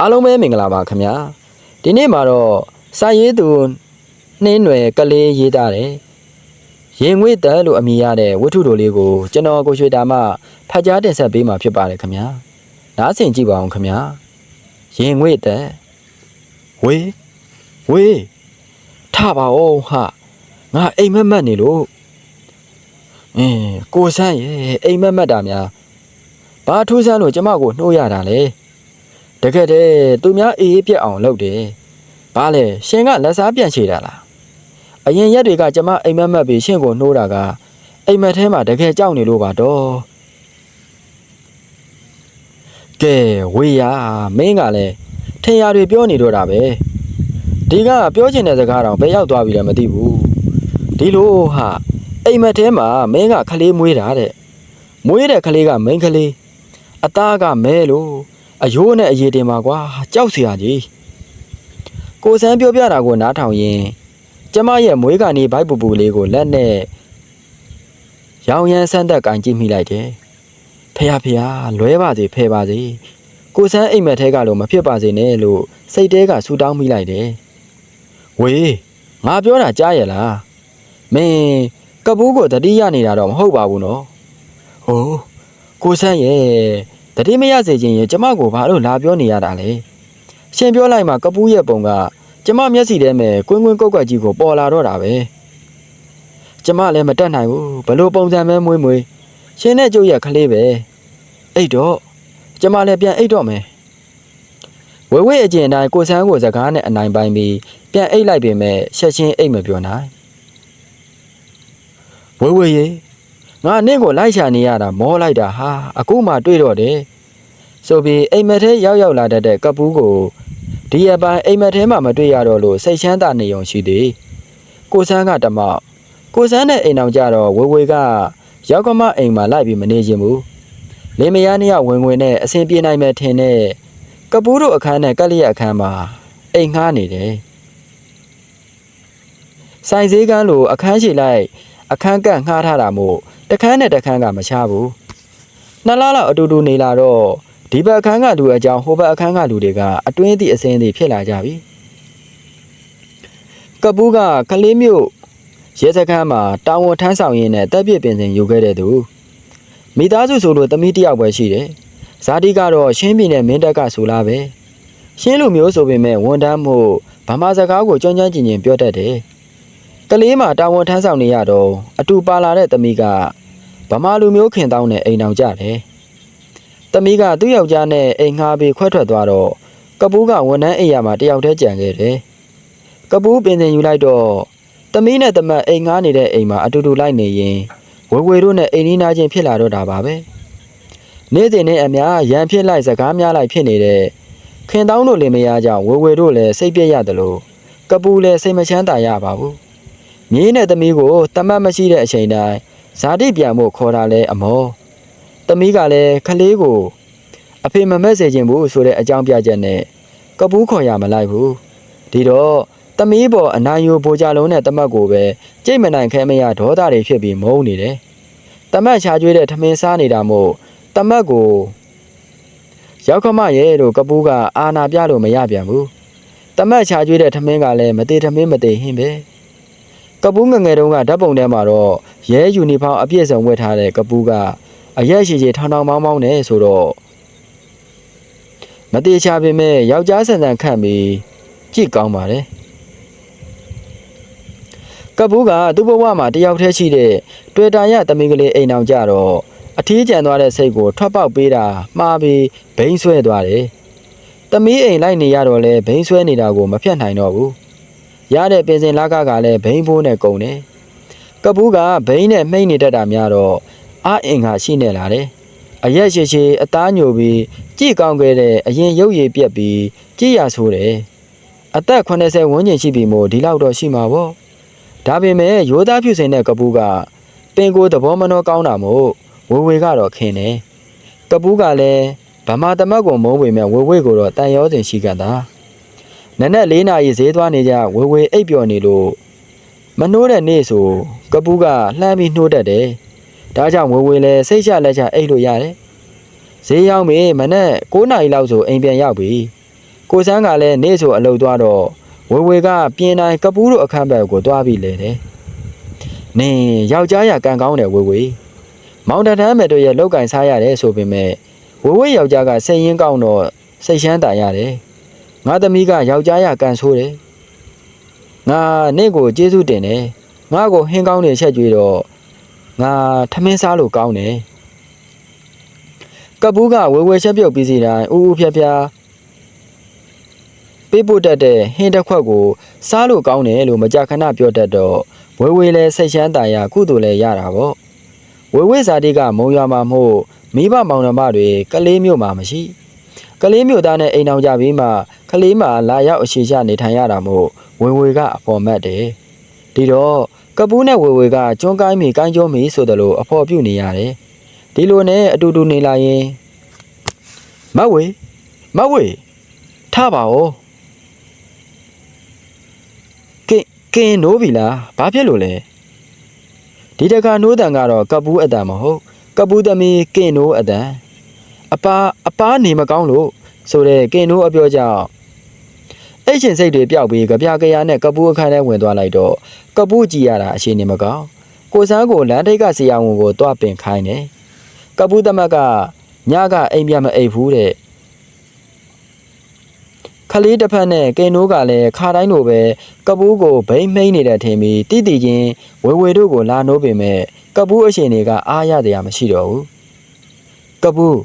အားလုံးပဲမင်္ဂလာပါခင်ဗျာဒီနေ့မှာတော့စာရေးသူနှင်းနွယ်ကလေးရေးသားတယ်ရင်ငွေတက်လို့အမည်ရတဲ့ဝတ္ထုတော်လေးကိုကျွန်တော်ကိုရွှေတာမဖတ်ကြားတင်ဆက်ပေးမှာဖြစ်ပါတယ်ခင်ဗျာနားဆင်ကြည့်ပါအောင်ခင်ဗျာရင်ငွေတက်ဝေးဝေးထပါအောင်ဟာငါအိမ်မက်မက်နေလို့အင်းကိုဆန်းရဲ့အိမ်မက်မက်တာများဘာထူးဆန်းလို့ကျမကိုနှိုးရတာလဲ တကယ်တည်းသူများအေးအေးပြက်အောင်လုပ်တယ်။ဘာလဲရှင်ကလက်စားပြန်ချေတာလား။အရင်ရက်တွေကကျမအိမ်မက်မက်ပြီးရှင်ကိုနှိုးတာကအိမ်မက်ထဲမှာတကယ်ကြောက်နေလို့ပါတော့။ကဲဝေးရမင်းကလည်းထင်ရတွေပြောနေတော့တာပဲ။ဒီကပြောချင်တဲ့စကားတော့ဘယ်ရောက်သွားပြီလဲမသိဘူး။ဒီလိုဟာအိမ်မက်ထဲမှာမင်းကခလေးမွေးတာတဲ့။မွေးတဲ့ခလေးကမိန်းကလေးအသားကမဲလို့ အယိုးနဲ့အရေးတင်ပါကွာကြောက်စရာကြီးကိုစမ်းပြောပြတာကိုနားထောင်ရင် ကျမရဲ့မွေးကနေဘိုက်ပူပူလေးကိုလက်နဲ့ရောင်ရမ်းဆန်းသက်ကင်ကြည့်မိလိုက်တယ်ဖះဖះလွဲပါစေဖဲပါစေကိုစမ်းအိမ်မက်ထဲကလို့မဖြစ်ပါစေနဲ့လို့စိတ်တဲကဆူတောင်းမိလိုက်တယ်ဝေးငါပြောတာကြားရလားမင်းကပူးကိုတတိရနေတာတော့မဟုတ်ပါဘူးနော်ဟိုးကိုစမ်းရဲ့ တတိမရစေခြင်းရဲ့ကျမကိုဘာလို့လာပြောနေရတာလဲရှင်ပြောလိုက်မှကပူးရဲ့ပုံကကျမမျက်စိထဲမှာကွင်းကွင်းကုတ်ကွက်ကြီးကိုပေါ်လာတော့တာပဲကျမလည်းမတက်နိုင်ဘူးဘလို့ပုံစံမဲမွေးမွေးရှင်နဲ့ကျုပ်ရဲ့ကလေးပဲအိတ်တော့ကျမလည်းပြန်အိတ်တော့မယ်ဝဲဝဲအကျင်တိုင်းကိုဆန်းကိုစကားနဲ့အနိုင်ပိုင်းပြီးပြန်အိတ်လိုက်ပေမဲ့ချက်ချင်းအိတ်မပြောနိုင်ဝဲဝဲရေ ငါနင့်ကိုလိုက်ရှာနေရတာမောလိုက်တာဟာအခုမှတွေ့တော့တယ်ဆိုပြီးအိမ်မက်ထဲရောက်ရောက်လာတတ်တဲ့ကပူးကိုဒီအပိုင်းအိမ်မက်ထဲမှာမတွေ့ရတော့လို့စိတ်ချမ်းသာနေုံရှိသည်ကိုဆန်းကတမောက်ကိုဆန်းနဲ့အိမ်အောင်ကြတော့ဝေဝေကရောက်ကမအိမ်မှာလိုက်ပြီးမနေခြင်းဘူးလင်မယားနှစ်ယောက်ဝင်ဝင်နဲ့အဆင်ပြေနိုင်မယ်ထင်တဲ့ကပူးတို့အခန်းနဲ့ကက်လျက်အခန်းမှာအိမ်ငှားနေတယ်ဆိုင်စည်းကန်းလိုအခန်းရှိလိုက်အခန်းကန့်ငှားထားတာမို့ တခန်းနဲ့တခန်းကမချဘူးနှစ်လလောက်အတူတူနေလာတော့ဒီဘက်အခန်းကလူအကြောင်းဟိုဘက်အခန်းကလူတွေကအတွင်းသည့်အစင်းသည့်ဖြစ်လာကြပြီကပူးကကလေးမျိုးရဲစခန်းမှာတာဝန်ထမ်းဆောင်ရင်းနဲ့တက်ပြစ်ပင်စင်ယူခဲ့တဲ့သူမိသားစုဆိုလို့တမီးတစ်ယောက်ပဲရှိတယ်ဇာတိကတော့ရှင်းပြည်နယ်မင်းတပ်ကဆိုလားပဲရှင်းလူမျိုးဆိုပေမဲ့ဝန်တန်းမှုဗမာစကားကိုကြွန့်ကြွန့်ကျင်ကျင်ပြောတတ်တယ်ကလေးမှာတာဝန်ထမ်းဆောင်နေရတော့အတူပါလာတဲ့သမီးက ဗမာလူမျိုးခင်တောင်းနဲ့အိမ်အောင်ကြတယ်။သမီးကသူ့ယောက်ျားနဲ့အိမ်ငှားပြီးခွဲထွက်သွားတော့ကပူးကဝန်ထမ်းအိမ်ယာမှာတယောက်တည်းကြံခဲ့တယ်။ကပူးပင်စင်ယူလိုက်တော့သမီးနဲ့တမတ်အိမ်ငှားနေတဲ့အိမ်မှာအတူတူလိုက်နေရင်ဝေဝေတို့နဲ့အိမ်နီးနားချင်းဖြစ်လာတော့တာပါပဲ။နေ့စဉ်နဲ့အများရန်ဖြစ်လိုက်စကားများလိုက်ဖြစ်နေတဲ့ခင်တောင်းတို့လင်မယားကြောင့်ဝေဝေတို့လည်းစိတ်ပြည့်ရတယ်လို့ကပူးလည်းစိတ်မချမ်းသာရပါဘူး။မြေးနဲ့သမီးကိုတမတ်မရှိတဲ့အချိန်တိုင်း ဇာတိပြန်ဖို့ခေါ်တာလဲအမောသမီးကလည်းခလေးကိုအဖေမမက်စေခြင်းဘူးဆိုတဲ့အကြောင်းပြချက်နဲ့ကပူးခေါ်ရမလိုက်ဘူးဒီတော့သမီးပေါ်အနိုင်ယူပိုကြလုံးနဲ့တမတ်ကိုပဲကြိတ်မနိုင်ခဲမရဒေါသတွေဖြစ်ပြီးမုန်းနေတယ်တမတ်ချာကျွေးတဲ့ထမင်းစားနေတာမို့တမတ်ကိုရောက်ခမရဲ့လို့ကပူးကအာနာပြလို့မရပြန်ဘူးတမတ်ချာကျွေးတဲ့ထမင်းကလည်းမသေးထမင်းမသေးဟင်းပဲ ကပူးငယ်ငယ်တုန်းကဓာတ်ပုံထဲမှာတော့ရဲယူနီဖောင်းအပြည့်စုံဝတ်ထားတဲ့ကပူးကအရက်ရှိရှိထောင်ထောင်မောင်းမောင်းနေဆိုတော့မတေချာပေမဲ့ယောက်ျားဆန်ဆန်ခန့်ပြီးကြည့်ကောင်းပါတယ်ကပူးကသူ့ဘဝမှာတယောက်တည်းရှိတဲ့တွေ့တာရသမီးကလေးအိမ်အောင်ကြတော့အထီးကျန်သွားတဲ့စိတ်ကိုထွက်ပေါက်ပေးတာမှားပြီးဘိန်းဆွဲသွားတယ်သမီးအိမ်လိုက်နေရတော့လဲဘိန်းဆွဲနေတာကိုမဖြတ်နိုင်တော့ဘူး ရတဲ့ပင်စင်လာကကလည်းဘိန်းဖိုးနဲ့ကုန်တယ်။ကပူးကဘိန်းနဲ့မှိတ်နေတတ်တာများတော့အာအင်ကရှိနေလာတယ်။အရက်ရှိရှိအသားညိုပြီးကြည့်ကောင်းခဲ့တဲ့အရင်ရုပ်ရည်ပြက်ပြီးကြည့်ရဆိုးတယ်။အသက်80ဝန်းကျင်ရှိပြီမို့ဒီလောက်တော့ရှိမှာပေါ့။ဒါပေမဲ့ရိုးသားဖြူစင်တဲ့ကပူးကပင်ကိုသဘောမနှောကောင်းတာမို့ဝေဝေကတော့ခင်းတယ်။ကပူးကလည်းဗမာတမတ်ကိုမုန်းပေမဲ့ဝေဝေကိုတော့တန်ရောစင်ရှိကတာ။ နက်နက်၄နာရီဈေးသွားနေကြဝေဝေအိပ်ပျော်နေလို့မနှိုးတဲ့နေ့ဆိုကပူးကလှမ်းပြီးနှိုးတတ်တယ်။ဒါကြောင့်ဝေဝေလည်းစိတ်ချလက်ချအိပ်လို့ရတယ်။ဈေးရောက်ပြီမနက်9နာရီလောက်ဆိုအိမ်ပြန်ရောက်ပြီ။ကိုစန်းကလည်းနေ့ဆိုအလုပ်သွားတော့ဝေဝေကပြင်းတိုင်းကပူးတို့အခန်းဘက်ကိုသွားပြီးလေတယ်နင်းယောက်ျားရကန်ကောင်းတယ်ဝေဝေမောင်တထမ်းမဲ့တို့ရဲ့လောက်ကင်စားရတယ်ဆိုပေမဲ့ဝေဝေယောက်ျားကစိတ်ရင်းကောင်းတော့စိတ်ရှမ်းတာရတယ် ငါသမီးကယောက်ျားရကန်ဆိုးတယ်ငါနေ့ကိုကျေးဇူးတင်တယ်ငါ့ကိုဟင်းကောင်းနေချက်ကြွေးတော့ငါထမင်းစားလို့ကောင်းတယ်ကပူးကဝေဝေချက်ပြုတ်ပြီးစီတိုင်းဥဥဖြက်ဖြာပေးပို့တတ်တဲ့ဟင်းတစ်ခွက်ကိုစားလို့ကောင်းတယ်လို့မကြခဏပြောတတ်တော့ဝေဝေလည်းစိတ်ရှမ်းတာရကုသိုလ်လည်းရတာပေါ့ဝေဝေဇာတိကမုံရွာမှာမို့မိဘမောင်နှမတွေကလေးမျိုးမှာမရှိကလေးမျိုးသားနဲ့အိမ်အောင်ကြပြီးမှ ကလေးမှာလာရောက်အခြေချနေထိုင်ရတာမို့ဝေဝေကအပေါ်မတ်တယ်ဒီတော့ကပူးနဲ့ဝေဝေကကျွန်းကိုင်းမီကိုင်းကျုံးမီဆိုသလိုအဖော်ပြုတ်နေရတယ်ဒီလိုနဲ့အတူတူနေလာရင်မတ်ဝေမတ်ဝေထပါဦးကင်ကင်နိုးပြီလားဘာဖြစ်လို့လဲဒီတခါနိုးတန်ကတော့ကပူးအတန်မဟုတ်ကပူးသမီးကင်နိုးအတန်အပါအပားနေမကောင်းလို့ဆိုတဲ့ကင်နိုးအပြောကြောင့် အဲ့ချင်းစိတ်တွေပျောက်ပြီးကြပြကြရနဲ့ကပူးအခန်းထဲဝင်သွားလိုက်တော့ကပူးကြည်ရတာအရှိနေမကောင်းကိုစန်းကိုလမ်းထိပ်ကဆရာဝန်ကိုတွားပင်ခိုင်းတယ်ကပူးသမက်ကညကအိမ်ပြန်မအိပ်ဘူးတဲ့ခလေးတစ်ဖက်နဲ့ကင်နိုးကလည်းခါတိုင်းလိုပဲကပူးကိုဘိမ့်မိန်နေတဲ့ထင်ပြီးတိတိချင်းဝေဝေတို့ကိုလာနိုးပေမဲ့ကပူးအရှင်တွေကအားရတရားမရှိတော့ဘူးကပူး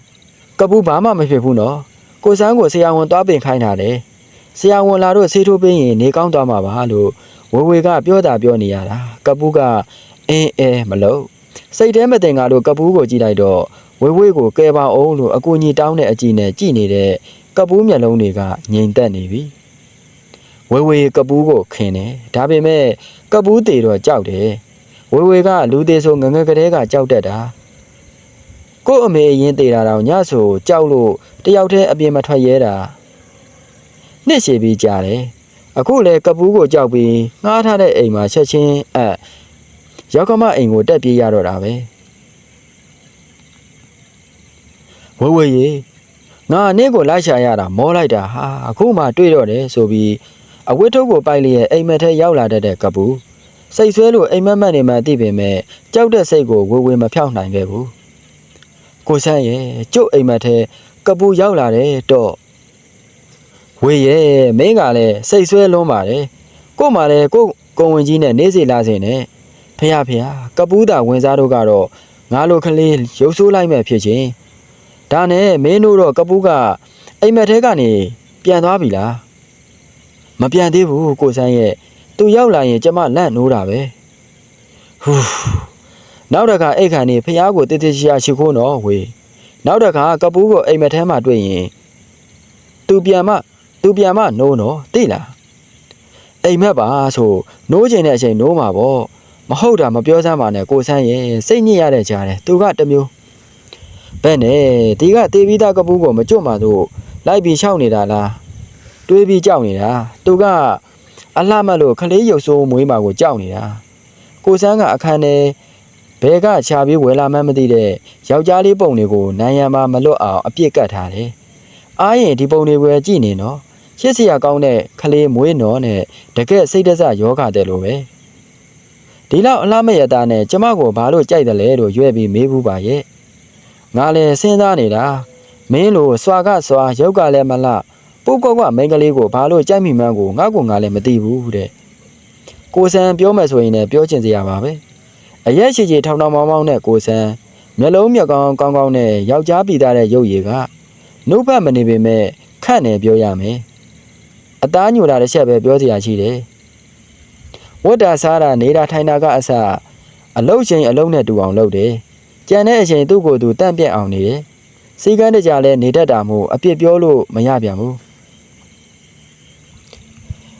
ကပူးဘာမှမဖြစ်ဘူးနော်ကိုစန်းကိုဆရာဝန်သွားပင်ခိုင်းတာလေ ဆရာဝန်လာတော့ဆေးထိုးပေးရင်နေကောင်းသွားမှာပါလို့ဝေဝေကပြောတာပြောနေရတာကပူးကအင်းအဲမလို့စိတ်ထဲမတင်ကားလို့ကပူးကိုကြည့်လိုက်တော့ဝေဝေကိုကဲပါအောင်လို့အကူကြီးတောင်းတဲ့အကြည့်နဲ့ကြည့်နေတဲ့ကပူးမျက်လုံးတွေကငြိမ်သက်နေပြီဝေဝေကပူးကိုခင်တယ်ဒါပေမဲ့ကပူးတေတော့ကြောက်တယ်ဝေဝေကလူသေးဆိုငငယ်ကလေးကကြောက်တတ်တာကို့အမေအရင်တေတာတော့ညဆိုကြောက်လို့တယောက်တည်းအပြင်မထွက်ရဲတာ နှစ်ရှည်ပြီးကြားတယ်အခုလေကပူးကိုကြောက်ပြီးငှားထားတဲ့အိမ်မှာချက်ချင်းအပ်ရောက်ကမအိမ်ကိုတက်ပြေးရတော့တာပဲဝေဝေရေငါနေ့ကိုလိုက်ရှာရတာမောလိုက်တာဟာအခုမှတွေ့တော့တယ်ဆိုပြီးအဝတ်ထုတ်ကိုပိုက်လျက်အိမ်မက်ထဲရောက်လာတတ်တဲ့ကပူစိတ်ဆွဲလို့အိမ်မက်မက်နေမှသိပေမဲ့ကြောက်တဲ့စိတ်ကိုဝေဝေမဖြောက်နိုင်ခဲ့ဘူးကိုဆန်းရဲ့ကျုပ်အိမ်မက်ထဲကပူရောက်လာတယ်တော့ ဝေရဲ့မင်းကလည်းစိတ်ဆွဲလွန်းပါတယ်ကို့မှာလည်းကို့ကုံဝင်ကြီးနဲ့နေစီလာစင်နဲ့ဖះဖះကပူးတာဝင်စားတို့ကတော့ငါလိုကလေးရုပ်ဆိုးလိုက်မဲ့ဖြစ်ချင်းဒါနဲ့မင်းတို့တော့ကပူးကအိမ်မက်ထဲကနေပြန်သွားပြီလားမပြန်သေးဘူးကိုဆန်းရဲ့သူရောက်လာရင်ကျမလန့်နိုးတာပဲဟူးနောက်တစ်ခါအိတ်ခံနေဖះကိုတိတိကျကျရှိခိုးတော့ဝေနောက်တစ်ခါကပူးကိုအိမ်မက်ထဲမှာတွေ့ရင်သူပြန်မ သူပြန်မနိုးနော်သိလားအိမ်မက်ပါဆိုနိုးချင်တဲ့အချိန်နိုးမှာပေါ့မဟုတ်တာမပြောစမ်းပါနဲ့ကိုဆန်းရဲ့စိတ်ညစ်ရတဲ့ကြားတယ်သူကတစ်မျိုးဘယ်နဲ့ဒီကတေးပြီးသားကပူးကိုမကြွတ်မှတို့လိုက်ပြီးရှောက်နေတာလားတွေးပြီးကြောက်နေတာသူကအလှမတ်လို့ခလေးရုပ်ဆိုးမွေးမှာကိုကြောက်နေတာကိုစန်းကအခန်းထဲဘဲကခြာပြီးဝယ်လာမှန်းမသိတဲ့ယောက်ျားလေးပုံတွေကိုနိုင်ရန်မှာမလွတ်အောင်အပြစ်ကတ်ထားတယ်အားရင်ဒီပုံတွေကိုကြည့်နေနော် ရှစ်စရာကောင်းတဲ့ခလေးမွေးနော်နဲ့တကက်စိတ်တဆယောဂတဲ့လိုပဲဒီလောက်အလှမရတာနဲ့ကျမကိုဘာလို့ကြိုက်တယ်လဲလို့ရွဲ့ပြီးမေးဘူးပါရဲ့ငါလည်းစဉ်းစားနေတာမင်းလိုစွာကစွာရုပ်ကလည်းမလှပုတ်ကောက်ကမိန်းကလေးကိုဘာလို့ကြိုက်မိမှန်းကိုငါ့ကိုငါလည်းမသိဘူးတဲ့ကိုဆန်ပြောမယ်ဆိုရင်လည်းပြောချင်စရာပါပဲအရက်ရှိချီထောင်ထောင်မောင်းမောင်းနဲ့ကိုဆန်မျက်လုံးမျက်ကောင်းကောင်းကောင်းနဲ့ယောက်ျားပြည်သားတဲ့ရုပ်ရည်ကနှုတ်ဖက်မနေပေမဲ့ခန့်နေပြောရမယ် အသားညိုတာတစ်ချက်ပဲပြောစရာရှိတယ်ဝတ်တာစားတာနေတာထိုင်တာကအစအလုတ်ချင်းအလုံးနဲ့တူအောင်လုပ်တယ်ကြံတဲ့အချိန်သူ့ကိုယ်သူတန့်ပြက်အောင်နေတယ်။စီကန်းတကြလဲနေတတ်တာမို့အပြစ်ပြောလို့မရပြန်ဘူး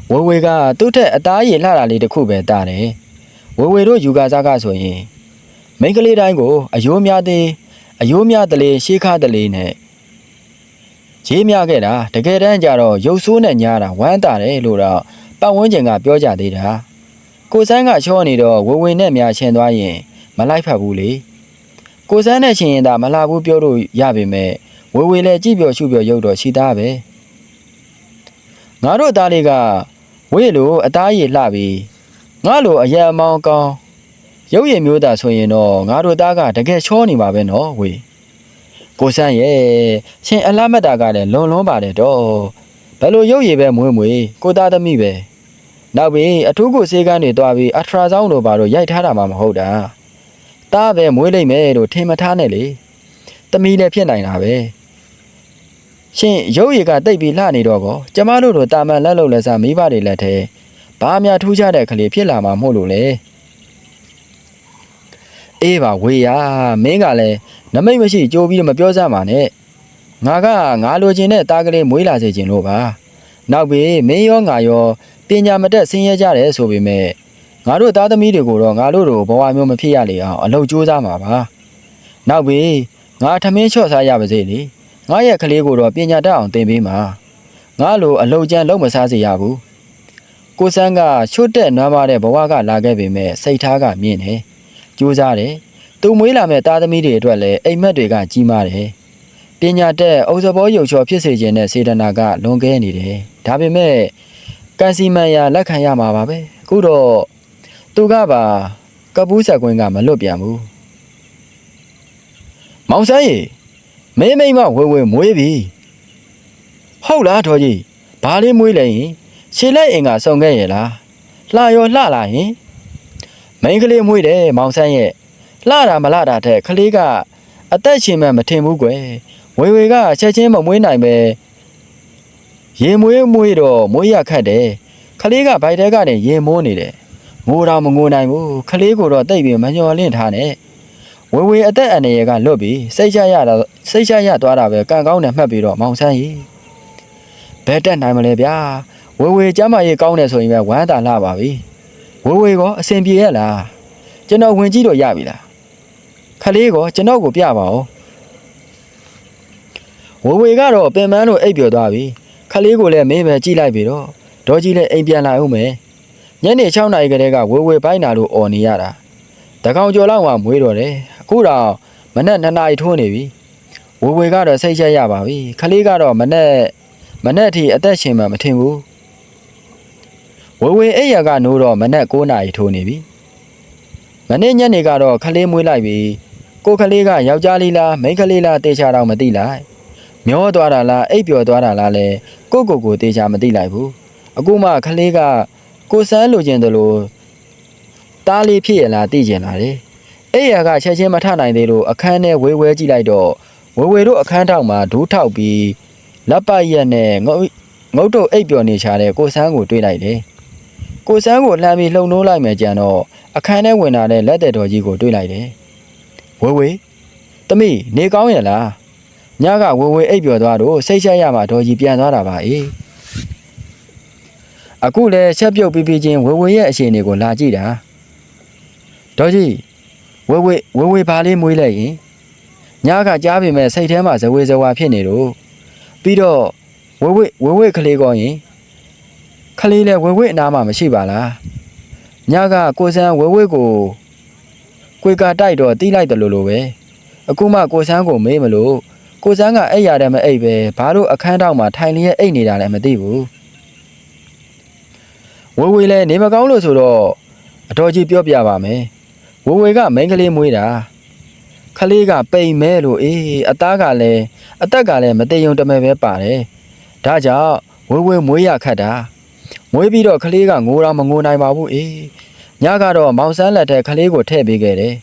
။ဝေဝေကသူ့ထက်အသားရည်လှတာလေးတစ်ခုပဲတာတယ်။ဝေဝေတို့ယူကာစားကဆိုရင်မိန်းကလေးတိုင်းကိုအယိုးများသေးအယိုးများတလေရှေးခါတလေနဲ့ ဂျေးမြခဲ့တာတကယ်တမ်းကျတော့ရုပ်ဆိုးနဲ့ညားတာဝမ်းတာတယ်လို့တော့ပတ်ဝန်းကျင်ကပြောကြသေးတာ။ကိုစန်းကချောနေတော့ဝေဝေနဲ့များရှင်သွားရင် မလိုက်ဖက်ဘူးလေ။ကိုစန်းနဲ့ရှင်ရင်သာမလာဘူးပြောလို့ရပေမဲ့ဝေဝေလည်းကြည့်ပြောရှုပြောရုပ်တော့ရှိသားပဲငါတို့သားလေးကဝေးလို့အသားရည်လှပြီးငါလိုအရန်အမောင်းကောင်းရုပ်ရည်မျိုးသားဆိုရင်တော့ငါတို့သားကတကယ်ချောနေပါပဲနော်ဝေး ကိုဆန်းရဲ့ရှင်အလားမတ်တာကလည်းလွန်လွန်းပါတယ်တော့ဘယ်လိုရုပ်ရည်ပဲမွေးမွေးကိုသားသမီးပဲနောက်ပြီးအထူးကိုစေကန်းတွေတွားပြီးအထရာဆောင်တို့ဘာလို့ရိုက်ထားတာမှမဟုတ်တာသားပဲမွေးလိုက်မယ်လို့ထင်မထားနဲ့လေသမီးလည်းဖြစ်နိုင်တာပဲရှင်ရုပ်ရည်ကတိတ်ပြီးလှနေတော့ကောကျမတို့တို့တာမန်လက်လုံလက်စားမိဘတွေလက်ထဲဘာများထူးခြားတဲ့ကလေးဖြစ်လာမှာမဟုတ်လို့လေ အေးပါဝေးရမင်းကလည်းနမိတ်မရှိကြိုးပြီးတော့မပြောစမ်းပါနဲ့ငါကငါလိုချင်တဲ့တားကလေးမွေးလာစေချင်လို့ပါနောက်ပြီးမင်းရောငါရောပညာမတက်ဆင်းရဲကြတယ်ဆိုပေမဲ့ငါတို့သားသမီးတွေကိုတော့ငါတို့တို့ဘဝမျိုးမဖြစ်ရလေအောင်အလုပ်ကြိုးစားမှာပါနောက်ပြီးငါထမင်းချော့စားရပါစေလေငါရဲ့ကလေးကိုတော့ပညာတတ်အောင်သင်ပေးမှာငါလိုအလုတ်ကျန်းလုံးမစားစေရဘူးကိုစန်းကချွတ်တဲ့နွမ်းပါတဲ့ဘဝကလာခဲ့ပေမဲ့စိတ်ထားကမြင့်တယ် ကြိုးစားတယ်သူမွေးလာမဲ့သားသမီးတွေအတွက်လည်းအိမ်မက်တွေကကြီးမားတယ်ပညာတတ်အုပ်စဘောရုပ်ချော်ဖြစ်စေခြင်းနဲ့စေတနာကလွန်ကဲနေတယ်ဒါပေမဲ့ကန်စီမန်ယာလက်ခံရမှာပါပဲအခုတော့သူကပါကပူးဆက်ကွင်းကမလွတ်ပြန်ဘူးမောင်ဆန်းရေမင်းမိမဝဲဝဲမွေးပြီဟုတ်လားတော်ကြီးဘာလေးမွေးလဲရင်ခြေလက်အင်ကစုံခဲ့ရဲ့လားလှရောလှလာရင် မိန်းကလေးမွေးတယ်မောင်ဆန်းရဲ့လှတာမလှတာတဲ့ကလေးကအသက်ရှင်မှမထင်ဘူးကွယ်ဝေဝေကချက်ချင်းမမွေးနိုင်ပဲရေမွေးမွေးတော့မွေးရခတ်တယ်ကလေးကဗိုက်တဲကနေရေမိုးနေတယ်ငိုတော့မငိုနိုင်ဘူးကလေးကိုတော့တိတ်ပြီးမညှော်လင့်ထားနဲ့ဝေဝေအသက်အန္တရာယ်ကလွတ်ပြီးစိတ်ချရတာစိတ်ချရသွားတာပဲကံကောင်းတယ်မှတ်ပြီးတော့မောင်ဆန်းကြီးဘယ်တက်နိုင်မလဲဗျာဝေဝေကျမ်းမာရေးကောင်းတယ်ဆိုရင်ပဲဝမ်းသာလှပါပြီ ဝေဝေကောအဆင်ပြေရဲ့လားကျွန်တော်ဝင်ကြည့်တော့ရပြီလားခလေးကောကျွန်တော်ကိုပြပါဦးဝေဝေကတော့ပင်မန်းလို့အိပ်ပျော်သွားပြီခလေးကိုလည်းမင်းပဲကြည့်လိုက်ပြီတော့ဒေါ်ကြီးလည်းအိမ်ပြန်လာဦးမယ်ညနေ6နာရီကတည်းကဝေဝေပိုင်းနာလို့អော်နေရတာတကောင်ကျော်လောက်မှမွေးတော့တယ်အခုတော့မနဲ့2နာရီထိုးနေပြီဝေဝေကတော့စိတ်ချက်ရပါပြီခလေးကတော့မနဲ့မနဲ့အထိအသက်ရှင်မှမထင်ဘူး ဝေဝေအဲ့ရကနိုးတော့မနဲ့9နာရီထိုးနေပြီမနေ့ညနေကတော့ခလေးမွေးလိုက်ပြီကိုခလေးကယောက်ျားလေးလားမိန်းကလေးလားတေချာတော့မသိလိုက်မျောသွားတာလားအိပ်ပျော်သွားတာလားလဲကိုကိုကိုတေချာမသိလိုက်ဘူးအခုမှခလေးကကိုစမ်းလိုချင်တယ်လို့တားလေးဖြစ်ရလားသိကျင်လာတယ်။အဲ့ရကချက်ချင်းမထနိုင်သေးလို့အခန်းထဲဝေဝဲကြည့်လိုက်တော့ဝေဝေတို့အခန်းထောက်မှာဒူးထောက်ပြီးလက်ပတ်ရက်နဲ့ငုတ်ငုတ်တို့အိပ်ပျော်နေချတဲ့ကိုစန်းကိုတွေးလိုက်တယ်။ ကိုစန်းကိုလှမ်းပြီးလှုံနှိုးလိုက်မယ်ကြံတော့အခန်းထဲဝင်လာတဲ့လက်တဲ့တော်ကြီးကိုတွေးလိုက်တယ်။ဝေဝေသမီးနေကောင်းရဲ့လား။ညကဝေဝေအိပ်ပျော်သွားတော့စိတ်ချက်ရမှတော်ကြီးပြန်သွားတာပါအေး။အခုလည်းချက်ပြုတ်ပြီးပြီးချင်းဝေဝေရဲ့အခြေအနေကိုလာကြည့်တာ။ဒေါ်ကြီးဝေဝေဝေဝေဘာလေးမွေးလိုက်ရင်ညကကြားပေမဲ့စိတ်ထဲမှာဇဝေဇဝါဖြစ်နေတော့ပြီးတော့ဝေဝေဝေဝေကလေးကောရင် ကလေးလည်းဝေဝေအနားမှာမရှိပါလားညကကိုစန်းဝေဝေကိုကိုကတိုက်တော့တီးလိုက်တယ်လို့လို့ပဲအခုမှကိုစန်းကိုမေးမလို့ကိုစန်းကအိပ်ရတယ်မအိပ်ပဲဘာလို့အခန်းထောက်မှာထိုင်လျက်အိပ်နေတာလည်းမသိဘူးဝေဝေလည်းနေမကောင်းလို့ဆိုတော့အတော်ကြီးပြောပြပါမယ်ဝေဝေကမိန်းကလေးမွေးတာခလေးကပိန်မဲလို့အေးအသားကလည်းအသက်ကလည်းမတည်ယုံတမဲပဲပါတယ်ဒါကြောင့်ဝေဝေမွေးရခတ်တာ မွေးပြီးတော့ခလေးကငိုတော့မငိုနိုင်ပါဘူးအေးညကတော့မောင်ဆန်းလက်ထဲခလေးကိုထည့်ပေးခဲ့တယ်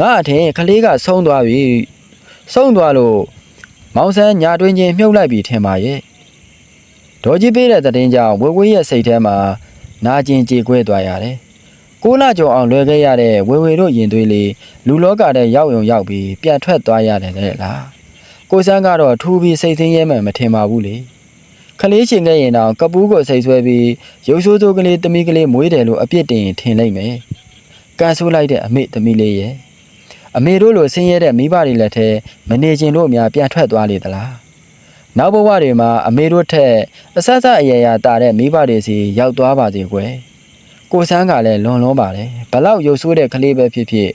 ငါအထင်ခလေးကဆုံးသွားပြီဆုံးသွားလို့မောင်ဆန်းညာတွင်ချင်းမြုပ်လိုက်ပြီထင်ပါရဲ့ဒေါ်ကြီးပေးတဲ့သတင်းကြောင့်ဝေဝေရဲ့စိတ်ထဲမှာနာကျင်ကြေကွဲသွားရတယ်ကိုးလကျော်အောင်လွယ်ခဲ့ရတဲ့ဝေဝေတို့ရင်သွေးလေးလူလောကတဲ့ရောက်ယုံရောက်ပြီးပြန်ထွက်သွားရတယ်တဲ့လားကိုစန်းကတော့ထူးပြီးစိတ်ဆင်းရဲမှန်မထင်ပါဘူးလေ ခလေးရှင်ခဲ့ရင်တော့ကပူးကိုစိတ်ဆွဲပြီးရုပ်ဆိုးဆိုးကလေးတမီးကလေးမွေးတယ်လို့အပြစ်တင်ရင်ထင်လိုက်မယ်ကန်ဆိုးလိုက်တဲ့အမေတမီးလေးရဲ့အမေတို့လိုဆင်းရဲတဲ့မိဘတွေလက်ထဲမနေခြင်းလို့အများပြန်ထွက်သွားလေသလားနောက်ဘဝတွေမှာအမေတို့ထက်အဆက်ဆက်အရရာတာတဲ့မိဘတွေစီရောက်သွားပါစေကွယ်ကိုစန်းကလည်းလွန်လွန်းပါတယ်ဘလောက်ရုပ်ဆိုးတဲ့ကလေးပဲဖြစ်ဖြစ်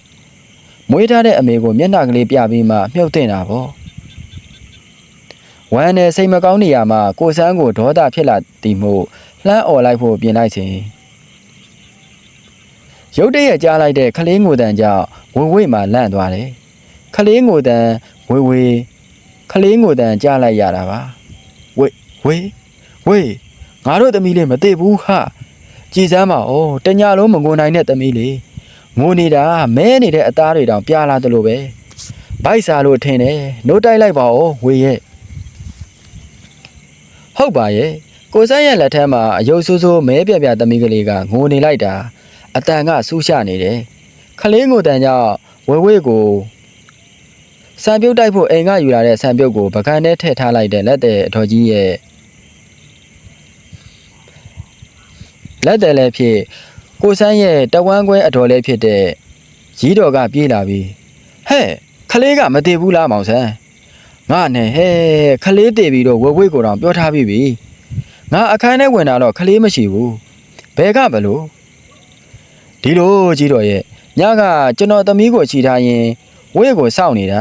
မွေးထားတဲ့အမေကိုမျက်နှာကလေးပြပြီးမှမြှုပ်တင်တာပေါ့ ဝဝမ်းနဲ့စိတ်မကောင်းနေရမှကိုစန်းကိုဒေါသဖြစ်လာသည်မို့လှမ်းអော်လိုက်ဖို့ပြင်လိုက်စဉ်ရုတ်တရက်ကြားလိုက်တဲ့ခလေးငိုတန်ကြောင့်ဝေဝေမှလန့်သွားတယ်ခလေးငိုတန်ဝေဝေခလေးငိုတန်ကြားလိုက်ရတာပါဝေဝေဝေငါတို့သမီးလေးမသိဘူးဟာကြည်စမ်းပါဦးတညာလုံးမငိုနိုင်တဲ့သမီးလေးငိုနေတာမဲနေတဲ့အသားတွေတောင်ပြာလာသလိုပဲဗိုက်စားလို့ထင်တယ်နှုတ်တိုက်လိုက်ပါဦးဝေရဲ့ ဟုတ်ပါရဲ့ကိုစန်းရဲ့လက်ထက်မှာအယုတ်ဆိုးဆိုးမဲပြပြသမီးကလေးကငိုနေလိုက်တာအတန်ကဆူးရှနေတယ်ခလေးငိုတန်ကြောင့်ဝဲဝဲကိုစံပြုတ်တိုက်ဖို့အိမ်ကယူလာတဲ့စံပြုတ်ကိုပကန်းထဲထည့်ထားလိုက်တဲ့လက်တဲ့အတော်ကြီးရဲ့လက်တယ်လည်းဖြစ်ကိုစန်းရဲ့တဝမ်းခွဲအတော်လည်းဖြစ်တဲ့ကြီးတော်ကပြေးလာပြီးဟဲ့ခလေးကမတည်ဘူးလားမောင်ဆန်း ငါနဲ့ဟဲ့ခလေးတည်ပြီးတော့ဝဲဝဲကိုတောင်ပြောထားပြီးပြီငါအခန်းထဲဝင်လာတော့ခလေးမရှိဘူးဘဲကဘလို့ဒီလိုကြီးတော့ရဲ့ညကကျွန်တော်သမီးကိုချီထားရင်ဝဲကိုစောင့်နေတာ